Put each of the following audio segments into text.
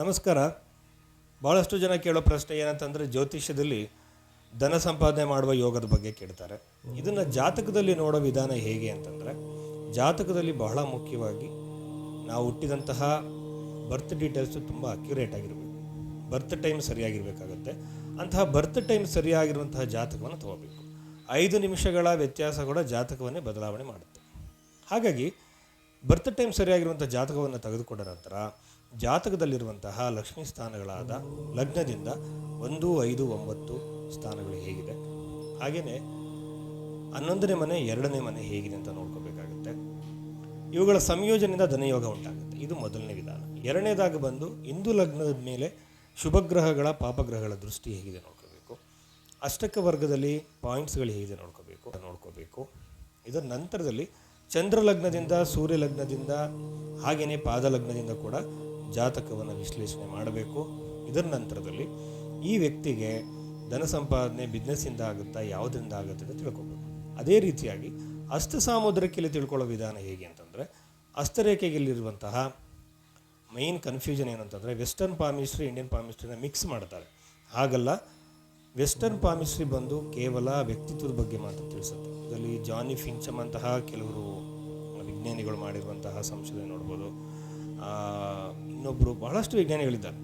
ನಮಸ್ಕಾರ. ಭಾಳಷ್ಟು ಜನ ಕೇಳೋ ಪ್ರಶ್ನೆ ಏನಂತಂದರೆ ಜ್ಯೋತಿಷ್ಯದಲ್ಲಿ ಧನ ಸಂಪಾದನೆ ಮಾಡುವ ಯೋಗದ ಬಗ್ಗೆ ಕೇಳ್ತಾರೆ. ಇದನ್ನು ಜಾತಕದಲ್ಲಿ ನೋಡೋ ವಿಧಾನ ಹೇಗೆ ಅಂತಂದರೆ, ಜಾತಕದಲ್ಲಿ ಬಹಳ ಮುಖ್ಯವಾಗಿ ನಾವು ಹುಟ್ಟಿದಂತಹ ಬರ್ತ್ ಡೀಟೇಲ್ಸು ತುಂಬ ಅಕ್ಯುರೇಟ್ ಆಗಿರಬೇಕು. ಬರ್ತ್ ಟೈಮ್ ಸರಿಯಾಗಿರಬೇಕಾಗತ್ತೆ. ಅಂತಹ ಬರ್ತ್ ಟೈಮ್ ಸರಿಯಾಗಿರುವಂತಹ ಜಾತಕವನ್ನು ತಗೋಬೇಕು. ಐದು ನಿಮಿಷಗಳ ವ್ಯತ್ಯಾಸ ಕೂಡ ಜಾತಕವನ್ನೇ ಬದಲಾವಣೆ ಮಾಡುತ್ತೆ. ಹಾಗಾಗಿ ಬರ್ತ್ ಟೈಮ್ ಸರಿಯಾಗಿರುವಂಥ ಜಾತಕವನ್ನು ತೆಗೆದುಕೊಂಡ ನಂತರ ಜಾತಕದಲ್ಲಿರುವಂತಹ ಲಕ್ಷ್ಮೀ ಸ್ಥಾನಗಳಾದ ಲಗ್ನದಿಂದ ಒಂದು, ಐದು, ಒಂಬತ್ತು ಸ್ಥಾನಗಳು ಹೇಗಿದೆ. ಹಾಗೆಯೇ ಹನ್ನೊಂದನೇ ಮನೆ, ಎರಡನೇ ಮನೆ ಹೇಗಿದೆ ಅಂತ ನೋಡ್ಕೋಬೇಕಾಗುತ್ತೆ. ಇವುಗಳ ಸಂಯೋಜನೆಯಿಂದ ಧನಯೋಗ ಉಂಟಾಗುತ್ತೆ. ಇದು ಮೊದಲನೇ ವಿಧಾನ. ಎರಡನೇದಾಗಿ ಬಂದು ಹಿಂದೂ ಲಗ್ನದ ಮೇಲೆ ಶುಭಗ್ರಹಗಳ, ಪಾಪಗ್ರಹಗಳ ದೃಷ್ಟಿ ಹೇಗಿದೆ ನೋಡ್ಕೋಬೇಕು. ಅಷ್ಟಕ ವರ್ಗದಲ್ಲಿ ಪಾಯಿಂಟ್ಸ್ಗಳು ಹೇಗಿದೆ ನೋಡ್ಕೋಬೇಕು. ನೋಡ್ಕೋಬೇಕು. ಇದರ ನಂತರದಲ್ಲಿ ಚಂದ್ರ ಲಗ್ನದಿಂದ, ಸೂರ್ಯ ಲಗ್ನದಿಂದ, ಹಾಗೆಯೇ ಪಾದಲಗ್ನದಿಂದ ಕೂಡ ಜಾತಕವನ್ನು ವಿಶ್ಲೇಷಣೆ ಮಾಡಬೇಕು. ಇದರ ನಂತರದಲ್ಲಿ ಈ ವ್ಯಕ್ತಿಗೆ ಧನ ಸಂಪಾದನೆ ಬಿಸ್ನೆಸ್ಸಿಂದ ಆಗುತ್ತಾ, ಯಾವುದರಿಂದ ಆಗುತ್ತೆ ಅಂತ ತಿಳ್ಕೊಬೋದು. ಅದೇ ರೀತಿಯಾಗಿ ಹಸ್ತ ಸಾಮುದ್ರಕ್ಕೆಲ್ಲಿ ತಿಳ್ಕೊಳ್ಳೋ ವಿಧಾನ ಹೇಗೆ ಅಂತಂದರೆ ಅಸ್ತರೇಖೆಗೆಲ್ಲಿರುವಂತಹ ಮೈನ್ ಕನ್ಫ್ಯೂಷನ್ ಏನಂತಂದರೆ ವೆಸ್ಟರ್ನ್ ಪಾಮಿಸ್ಟ್ರಿ ಇಂಡಿಯನ್ ಪಾಮಿಸ್ಟ್ರಿನ ಮಿಕ್ಸ್ ಮಾಡ್ತಾರೆ. ಹಾಗಲ್ಲ ವೆಸ್ಟರ್ನ್ ಪಾಮಿಸ್ಟ್ರಿ ಬಂದು ಕೇವಲ ವ್ಯಕ್ತಿತ್ವದ ಬಗ್ಗೆ ಮಾತ್ರ ತಿಳಿಸುತ್ತೆ. ಇದರಲ್ಲಿ ಜಾನಿ ಫಿಂಚಮ್ ಅಂತಹ ಕೆಲವರು ವಿಜ್ಞಾನಿಗಳು ಮಾಡಿರುವಂತಹ ಸಂಶೋಧನೆ ನೋಡ್ಬೋದು. ಇನ್ನೊಬ್ಬರು ಬಹಳಷ್ಟು ವಿಜ್ಞಾನಿಗಳಿದ್ದಾರೆ.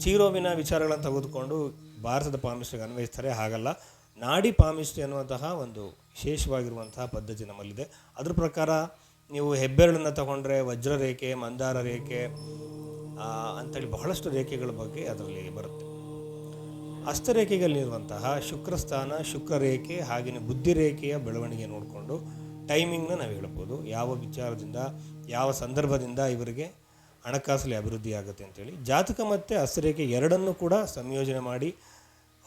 ಚೀರೋವಿನ ವಿಚಾರಗಳನ್ನು ತೆಗೆದುಕೊಂಡು ಭಾರತದ ಪಾಮಿಸ್ಟ್ರಿಗೆ ಅನ್ವಯಿಸ್ತಾರೆ, ಹಾಗಲ್ಲ. ನಾಡಿ ಪಾಮಿಸ್ಟ್ರಿ ಅನ್ನುವಂತಹ ಒಂದು ವಿಶೇಷವಾಗಿರುವಂತಹ ಪದ್ಧತಿ ನಮ್ಮಲ್ಲಿದೆ. ಅದ್ರ ಪ್ರಕಾರ ನೀವು ಹೆಬ್ಬೆರಳನ್ನು ತಗೊಂಡ್ರೆ ವಜ್ರ ರೇಖೆ, ಮಂದಾರ ರೇಖೆ ಅಂಥೇಳಿ ಬಹಳಷ್ಟು ರೇಖೆಗಳ ಬಗ್ಗೆ ಅದರಲ್ಲಿ ಬರುತ್ತೆ. ಹಸ್ತರೇಖೆಗಳಲ್ಲಿರುವಂತಹ ಶುಕ್ರಸ್ಥಾನ, ಶುಕ್ರರೇಖೆ ಹಾಗೆಯೇ ಬುದ್ಧಿರೇಖೆಯ ಬೆಳವಣಿಗೆ ನೋಡಿಕೊಂಡು ಟೈಮಿಂಗ್ನ ನಾವು ಹೇಳ್ಬೋದು. ಯಾವ ವಿಚಾರದಿಂದ, ಯಾವ ಸಂದರ್ಭದಿಂದ ಇವರಿಗೆ ಹಣಕಾಸಲ್ಲಿ ಅಭಿವೃದ್ಧಿ ಆಗುತ್ತೆ ಅಂತೇಳಿ. ಜಾತಕ ಮತ್ತು ಹಸ್ತರೇಖೆ ಎರಡನ್ನು ಕೂಡ ಸಂಯೋಜನೆ ಮಾಡಿ,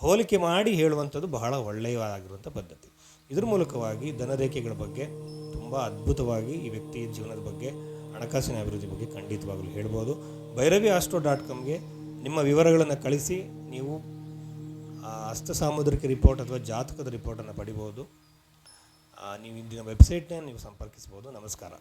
ಹೋಲಿಕೆ ಮಾಡಿ ಹೇಳುವಂಥದ್ದು ಬಹಳ ಒಳ್ಳೆಯದಾಗಿರುವಂಥ ಪದ್ಧತಿ. ಇದ್ರ ಮೂಲಕವಾಗಿ ಧನರೇಖೆಗಳ ಬಗ್ಗೆ ತುಂಬ ಅದ್ಭುತವಾಗಿ ಈ ವ್ಯಕ್ತಿಯ ಜೀವನದ ಬಗ್ಗೆ, ಹಣಕಾಸಿನ ಅಭಿವೃದ್ಧಿ ಬಗ್ಗೆ ಖಂಡಿತವಾಗಲೂ ಹೇಳ್ಬೋದು. ಭೈರವಿ ಆಸ್ಟ್ರೋ ಡಾಟ್ ಕಾಮ್ಗೆ ನಿಮ್ಮ ವಿವರಗಳನ್ನು ಕಳಿಸಿ, ನೀವು ಹಸ್ತ ಸಾಮುದ್ರಿಕ ರಿಪೋರ್ಟ್ ಅಥವಾ ಜಾತಕದ ರಿಪೋರ್ಟನ್ನು ಪಡಿಬೋದು. ನೀವು ಇಂದಿನ ವೆಬ್ಸೈಟ್ನ ನೀವು ಸಂಪರ್ಕಿಸ್ಬೋದು ನಮಸ್ಕಾರ.